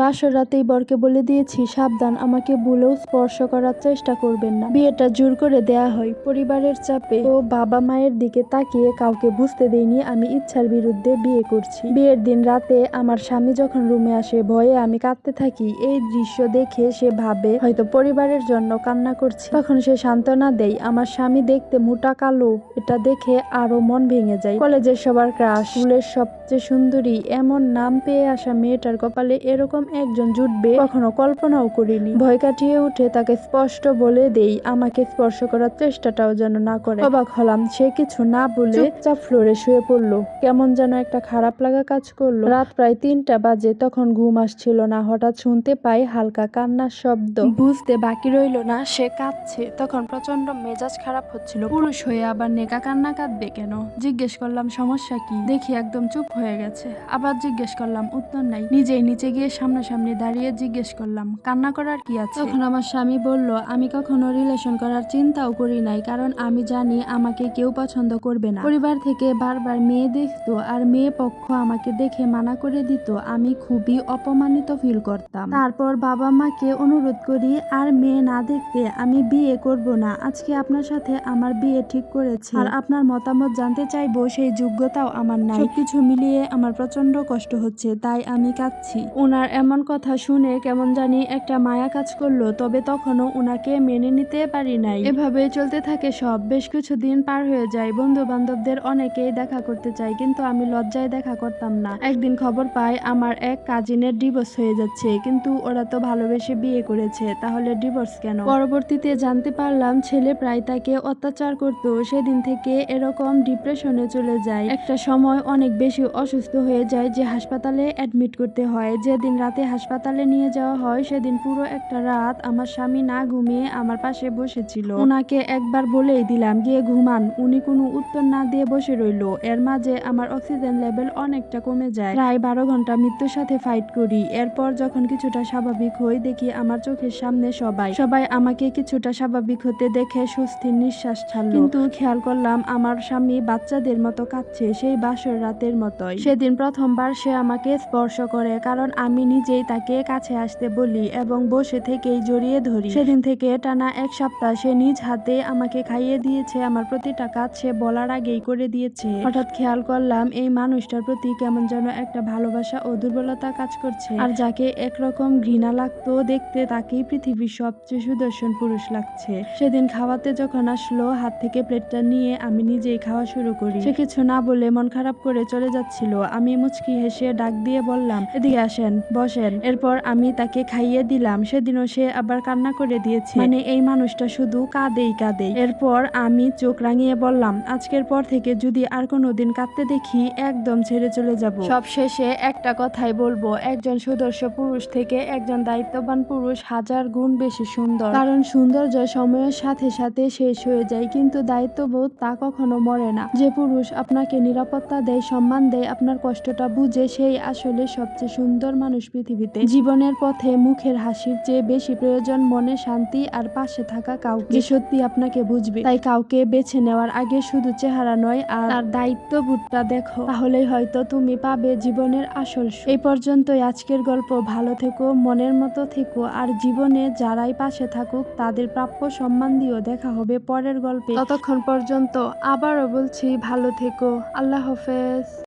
বাসর রাতেই বরকে বলে দিয়েছি, সাবধান, আমাকে ভুলেও স্পর্শ করার চেষ্টা করবেন না। বিয়েটা জোর করে দেয়া হয়। পরিবারের চাপে ও বাবা মায়ের দিকে তাকিয়ে কাউকে বুঝতে দেইনি আমি ইচ্ছার বিরুদ্ধে বিয়ে করছি। বিয়ের দিন রাতে আমার স্বামী যখন রুমে আসে, ভয়ে আমি কাঁদতে থাকি। এই দৃশ্য দেখে সে ভাবে, হয়তো পরিবারের জন্য কান্না করছি। তখন সে সান্ত্বনা দেয়, আমার স্বামী দেখতে মোটা কালো, এটা দেখে আরও মন ভেঙে যায়। কলেজের সবার ক্রাশ, স্কুলের সবচেয়ে সুন্দরী, এমন নাম পেয়ে আসা মেয়েটার কপালে এরকম একজন জুটবে, কখনো কল্পনাও করিনি। ভয় কাটিয়ে উঠে তাকে স্পষ্ট বলে দেই, আমাকে স্পর্শ করার চেষ্টাটাও যেন না করে। অবাক হলাম সে কিছু না বলে চুপচাপ ফ্লোরে শুয়ে পড়ল। কেমন যেন একটা খারাপ লাগা কাজ করল। রাত প্রায় তিনটা বাজে, তখন ঘুম আসছিল না। হঠাৎ শুনতে পাই হালকা কান্নার শব্দ। বুঝতে বাকি রইল না, সে কাঁদছে। তখন প্রচণ্ড মেজাজ খারাপ হচ্ছিল। পুরুষ হয়ে আবার নেকা কান্না কাঁদবে কেন? জিজ্ঞেস করলাম, সমস্যা কি? দেখি একদম চুপ হয়ে গেছে। আবার জিজ্ঞেস করলাম, উত্তর নাই। নিজেই নিচে গিয়ে সামনাসামনি দাঁড়িয়ে জিজ্ঞেস করলাম কান্না করার কি আছে? তখন আমার স্বামী বলল আমি কখনো রিলেশন করার চিন্তাও করি নাই কারণ আমি জানি আমাকে কেউ পছন্দ করবে না। পরিবার থেকে বারবার মেয়ে দেখতো আর মেয়ে পক্ষ আমাকে দেখে মানা করে দিত আমি খুবই অপমানিত ফিল করতাম। তারপর বাবা মাকে অনুরোধ করি আর মেয়ে না দেখতে আমি বিয়ে করব না আজকে আপনার সাথে আমার বিয়ে ঠিক করেছি। আর আপনার মতামত জানতে চাইব সেই যোগ্যতাও আমার নাই। কিছু মিলিয়ে আমার প্রচণ্ড কষ্ট হচ্ছে তাই আমি কাঁদছি। ওনার এমন কথা শুনে কেমন জানি একটা মায়া কাজ করল, তবে তখনও ওনাকে মেনে নিতে পারি নাই। এভাবে চলতে থাকে সব। বেশ কিছু দিন পার হয়ে যায় বন্ধু বান্ধবদের অনেকেই দেখা করতে চাই কিন্তু আমি লজ্জায় দেখা করতাম না। একদিন খবর পাই, আমার এক কাজিনের ডিভোর্স হয়ে যাচ্ছে, কিন্তু ওরা তো ভালোবেসে বিয়ে করেছে, তাহলে ডিভোর্স কেন? পরবর্তীতে জানতে পারলাম, ছেলে প্রায় তাকে অত্যাচার করত, সেদিন থেকে এরকম ডিপ্রেশনে চলে যায়। একটা সময় অনেক বেশি অসুস্থ হয়ে যায় যে হাসপাতালে অ্যাডমিট করতে হয়, যেদিন রাতে হাসপাতালে নিয়ে যাওয়া হয়, সেদিন পুরো একটা রাত আমার স্বামী না ঘুমিয়ে আমার পাশে বসেছিল। ওনাকে একবার বলেই দিলাম, গিয়ে ঘুমান। উনি কোনো উত্তর না দিয়ে বসে রইল। এর মাঝে আমার অক্সিজেন লেভেল অনেকটা কমে যায়। প্রায় বারো ঘণ্টা মৃত্যুর সাথে ফাইট করি। এরপর যখন কিছুটা স্বাভাবিক হই, দেখি আমার চোখের সামনে সবাই। সবাই আমাকে কিছুটা স্বাভাবিক হতে দেখে সুস্থির নিঃশ্বাস ছাড়লো। কিন্তু খেয়াল করলাম, আমার স্বামী বাচ্চাদের মতো কাঁদছে, সেই বাসর রাতের মতোই। সেদিন প্রথমবার সে আমাকে স্পর্শ করে, কারণ আমি নিজেই তাকে কাছে আসতে বলি এবং বসে থেকেই জড়িয়ে ধরি। সেদিন থেকে টানা এক সপ্তাহ সে নিজ হাতে আমাকে খাইয়ে দিয়েছে, আমার প্রতিটা কাজ সে বলার আগেই করে দিয়েছে। হঠাৎ খেয়াল করলাম এই মানুষটার প্রতি কেমন যেন একটা ভালোবাসা ও দুর্বলতা কাজ করছে। আর যাকে একরকম ঘৃণা লাগতো দেখতে তাকেই পৃথিবীর সবচেয়ে সুদর্শন পুরুষ লাগছে। সেদিন খাওয়াতে যখন আসলো, হাত থেকে প্লেটটা নিয়ে আমি নিজেই খাওয়া শুরু করি। সে কিছু না বলে মন খারাপ করে চলে যাচ্ছিল। আমি মুচকি হেসে ডাক দিয়ে বললাম, এদিকে আসেন বসেন এরপর আমি তাকে খাইয়ে দিলাম। সেদিনও সে আবার কান্না করে দিয়েছে। মানে এই মানুষটা শুধু কাঁদেই কাঁদেই। এরপর আমি চোখ রাঙিয়ে বললাম, আজকের পর থেকে যদি আর কোনোদিন কাঁদতে দেখি, একদম ছেড়ে চলে যাব। সব শেষে একটা কথাই বলব, একজন সুদর্শ পুরুষ থেকে একজন দায়িত্ববান পুরুষ হাজার গুণ বেশি সুন্দর। কারণ সৌন্দর্য সময়ের সাথে সাথে শেষ হয়ে যায়, কিন্তু দায়িত্ববোধ তা কখনো মরে না। যে পুরুষ আপনাকে নিরাপত্তা দেয়, সম্মান দেয়, আপনার কষ্টটা বুঝে, সেই আসলে সবচেয়ে সুন্দর মানুষ পৃথিবীতে। জীবনের পথে মুখের হাসির চেয়ে বেশি প্রয়োজন মনে শান্তি আর পাশে থাকা কাউকে। যে সত্যি আপনাকে বুঝবে। তাই কাউকে বেছে নেওয়ার আগে শুধু চেহারা নয় আর তার দায়িত্ববোধটা দেখো। তাহলেই হয়তো তুমি পাবে জীবনের আসল সুখ। এই পর্যন্তই আজকের গল্প। ভালো থেকো মনের মতো থেকো আর জীবনে যারাই পাশে থাকুক তাদের প্রাপ্য সম্মান দিয়েও দেখা হবে পরের গল্পে। ততক্ষণ পর্যন্ত আবারও বলছি ভালো থেকো। আল্লাহ হাফেজ।